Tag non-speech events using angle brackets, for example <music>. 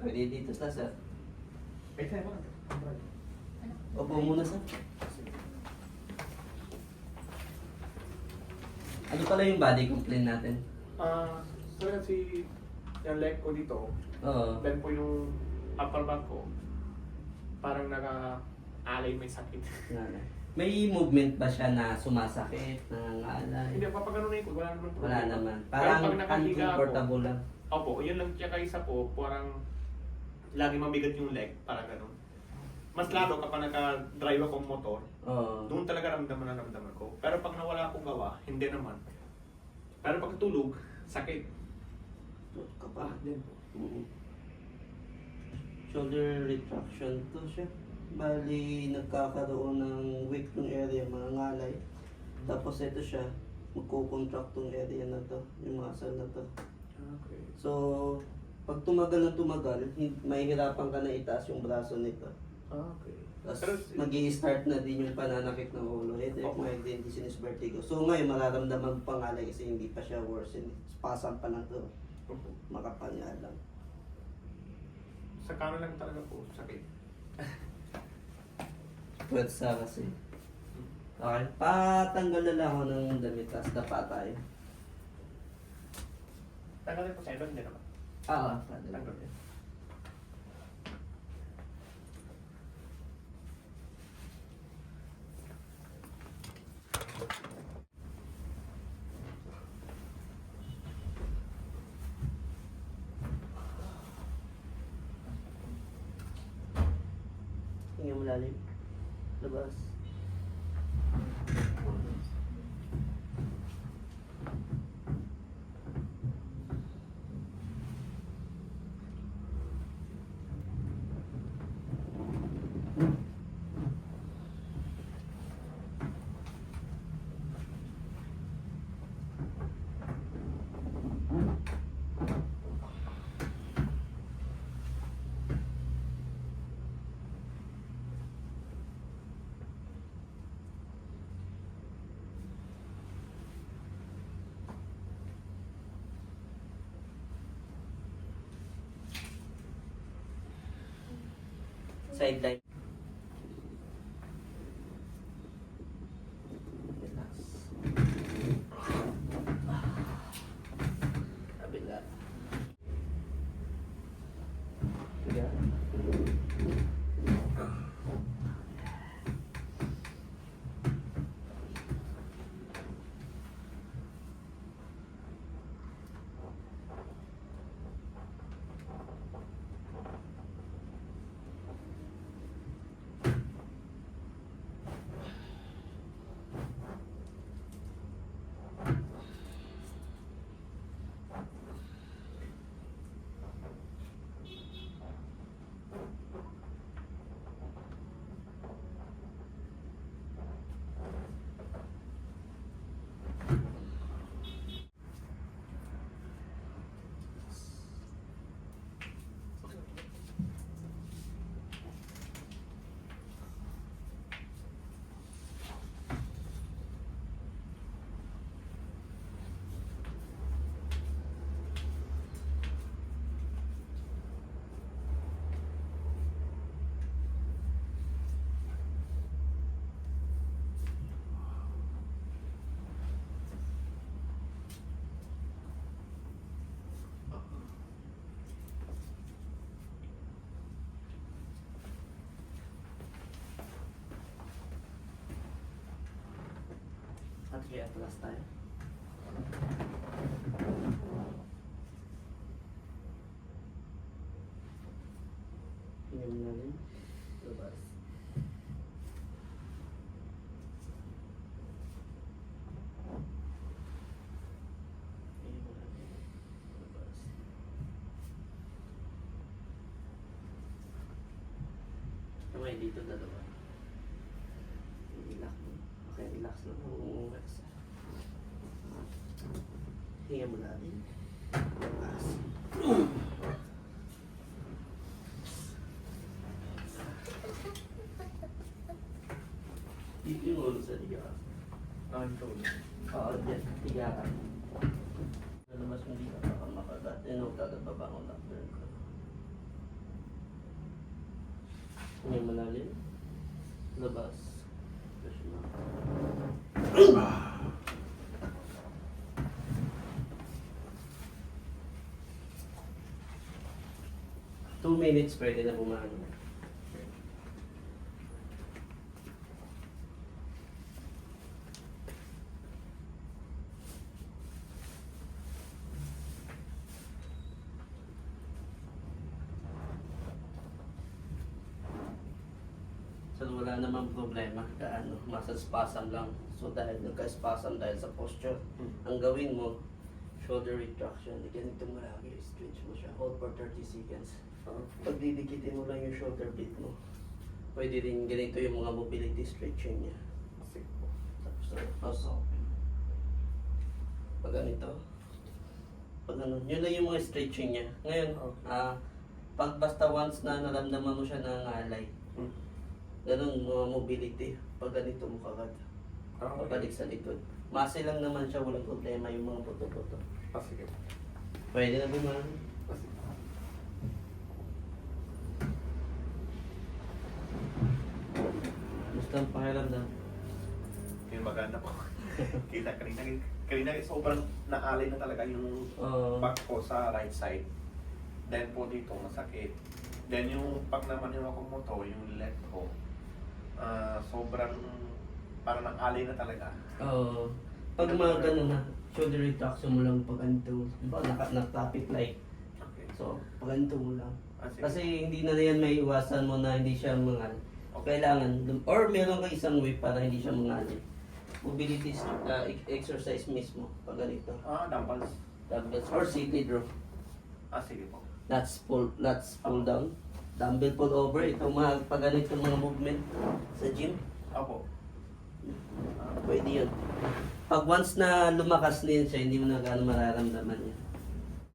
Pwede dito sa sir. Opo muna sir. Ano pala yung body complaint natin? Ah, so kasi yung leg ko dito, Oo. then po yung upper back ko, parang naka-alay may sakit. Nga. May movement ba siya na sumasakit, nangangalay? Hindi, kapag ano na yun, wala naman Wala naman. Parang pag nakahiga ako, uncomfortable lang. Opo, yun lang tsaka isa po, parang lagi mabigat yung leg, parang ganun. Mas lalo kapag naka-drive akong motor, Oo. doon talaga ramdaman na ramdaman ko. Pero pag nawala akong gawa, hindi naman. Pero pag tulog, sakit. Kapag din po. Mm. Shoulder retraction to siya. Bali, nagkakaroon ng weak tong area, mga ngalay. Tapos ito siya, magkukontract tong area na to, yung muscle na to. Okay. So, pag tumagal na tumagal, hin- mahihirapan ka na itaas yung braso nito. Okay. Tapos Pero, mag start na din yung pananakit ng ulo. Headache, Opo. migraine, dizziness, vertigo. So ngayon, mararamdaman pa nga lang kasi hindi pa siya worsen. Spasm pa lang to. Makapanya lang. sa kanan lang talaga po, sakit. Pwetsa kasi. Okay, patanggal na lang ako ng damit, tapos dapa tayo. Tanggalin po sa ilo, hindi naman. Ah, patanggal. Tanggal. Tingnan mo lalim. At kaya atlas tayo. Tingnan mo natin. Labas. Tingnan mo natin. Labas. Kamay dito dalawa. Relax mo. Relax lang. Relax. Hinga mo natin. Labas. Dito yung ulo sa liga. Control. Oo, dyan. Higa ka. Ang. Ganun ka. May malalim. Labas. 2 minutes pwede na bumano. So wala namang problema kaano, masa spasm lang. So dahil nagka-spasm dahil sa posture, hmm. ang gawin mo, shoulder retraction, ganito mo lagi, stretch mo siya, hold for 30 seconds. Pag didikitin mo lang yung shoulder blade mo, pwede rin ganito yung mga mobility stretching niya. Tapos, pag ganito, pag ano, yun lang yung mga stretching niya. Ngayon, ah, pag basta once na naramdaman mo siya nangangalay, Hmm. ganun mga mobility, pag ganito mo kagad, Ah, okay. pabalik sa likod. Masi lang naman siya, walang problema yung mga buto-buto. Ah, sige. Pwede na bumano. Ah, sige. Basta ang pakiramdam. Yung maganda po. <laughs> Kita kanina, kanina sobrang naalay na talaga yung Oo. back ko sa right side. Then po dito masakit. Then yung pag naman yung ako mo to, yung left ko, ah sobrang parang naalay na talaga. Oo. pag mga ganun na, shoulder retraction mo lang pag ganito. Di ba, naka, nakatapit like. Okay. So, pag ganito mo lang. Ah, sige. Kasi hindi na yan may iwasan mo na hindi siya mangal. Kailangan, dum- or meron ka isang way para hindi siya mangalin. Mobility uh, exercise mismo pag ganito. Ah, dumbbells. Dumbbells or seated row. Ah, sige po. Lats pull, lats pull down. Dumbbell pull over. Itong mga pag ganito mga movement sa gym. Opo. Pwede yun. Pag once na lumakas din siya, hindi mo na gaano mararamdaman yan.